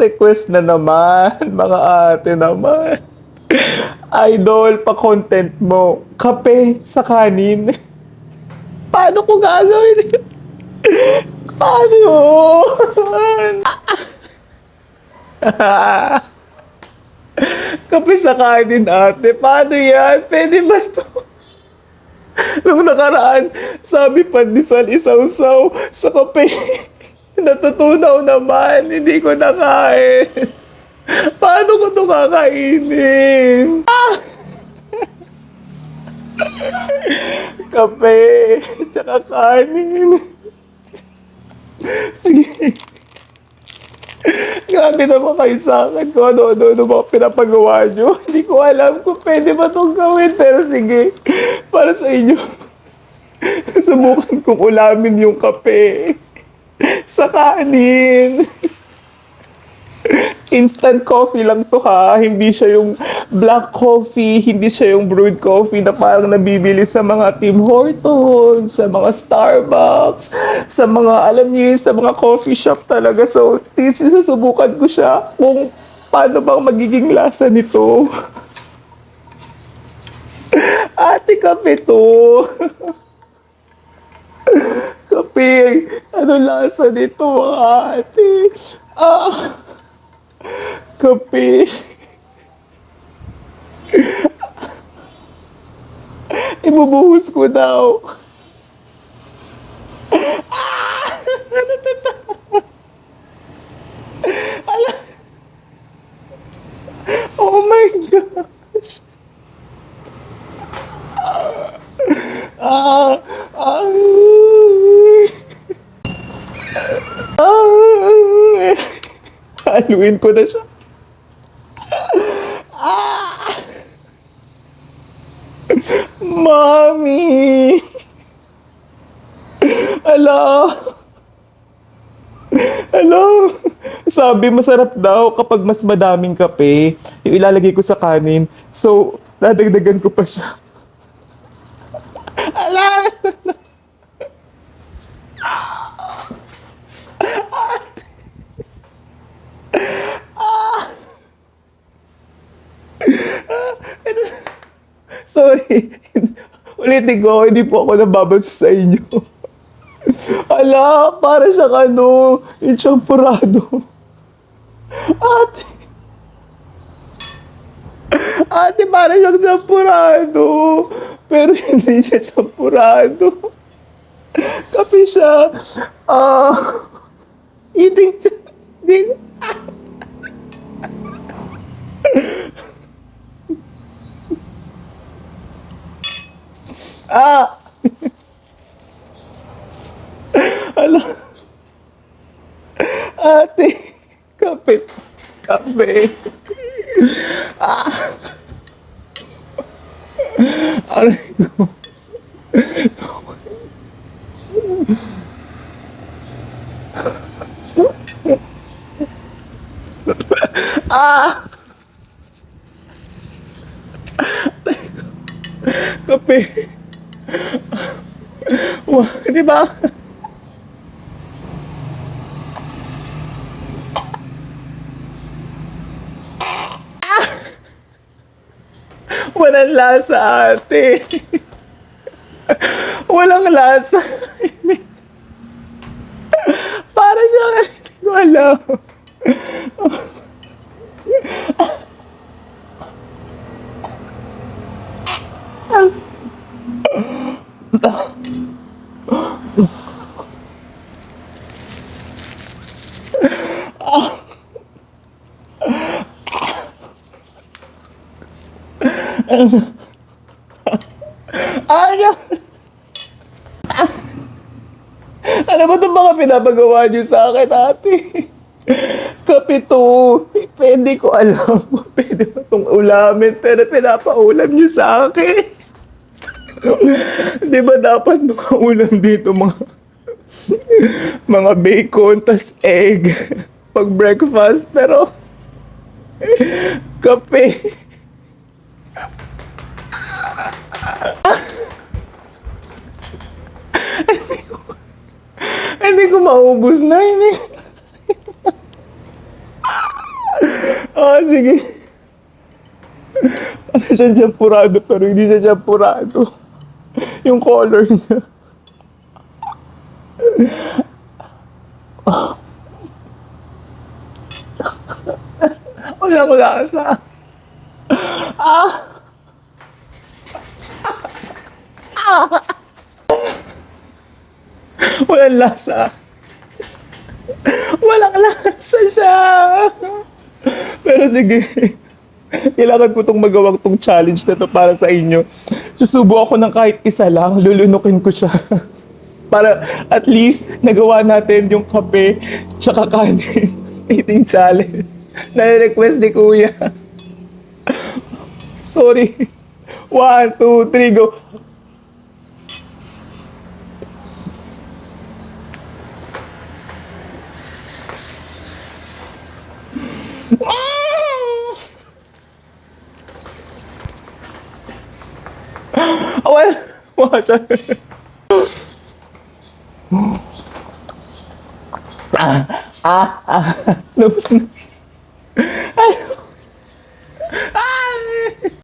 Request na naman, mga ate naman. Idol, pa-content mo. Kape sa kanin. Paano ko gagawin? Paano? Kape sa kanin, ate. Paano yan? Pwede ba to? Nung nakaraan, sabi pandesal isaw-saw sa kape. Natutunaw naman. Hindi ko nakain. Paano ko ito kakainin? Ah! Kape, tsaka kanin. Sige. Grabe naman kayo sa akin kung ano-ano ano mga pinapagawa nyo. Hindi ko alam kung pwede ba itong gawin. Pero sige, para sa inyo. Subukan kong ulamin yung kape. Sa kanin. Instant coffee lang to ha. Hindi siya yung black coffee, hindi siya yung brewed coffee na parang nabibili sa mga Tim Hortons, sa mga Starbucks, sa mga, alam niyo sa mga coffee shop talaga. So, sinusubukan ko siya kung paano bang magiging lasa nito. Ate, kape to. Kape, ano lasa nito mga ate? Ah, kape. Ibubuhos ko daw. Ah! Natatawa. Ala. Oh my gosh. Ah, ah, ah, Haluin ko na siya. Ah! Mommy! Hello? Hello? Sabi masarap daw kapag mas madaming kape, yung ilalagay ko sa kanin. So, dadagdagan ko pa siya. Ala! Sorry. Ulitin ko, hindi po ako nababasa sa inyo. Ala, para siyang ano, yung. Ate. Ate, para siyang champurado. Pero hindi siya champurado. Kape siya. Ah, eating siya. Ah! Ala. Ate, kapit. Kape. Ah. Aray ko. Ah! Kape. Di ba? Ah! Walang lasa, ate. Walang lasa. Para siya, hindi ko alam. Ano? Ano ba itong mga pinapagawa niyo sa akin, ate? Kapito, pwede ko alam. Pwede ba itong ulamin? Pero pinapaulam niyo sa akin. Di ba dapat mga ulam dito, mga mga bacon, tas egg, pag breakfast, pero kape. Hindi ko maubos na. Hindi. Ah, sige. Ano siya champurado pero hindi siya champurado. Yung color niya. Walang lasa. Ah! Walang lasa. Walang lasa siya. Pero sige. Kailangan ko tong magawang tong challenge na to para sa inyo. Susubo ako ng kahit isa lang, lulunukin ko siya. Para at least nagawa natin yung kape tsaka kanin eating challenge. Na-request ni Kuya. Sorry. One, two, three, go. Well, water. ah, ah, ah. Labas na. Ay,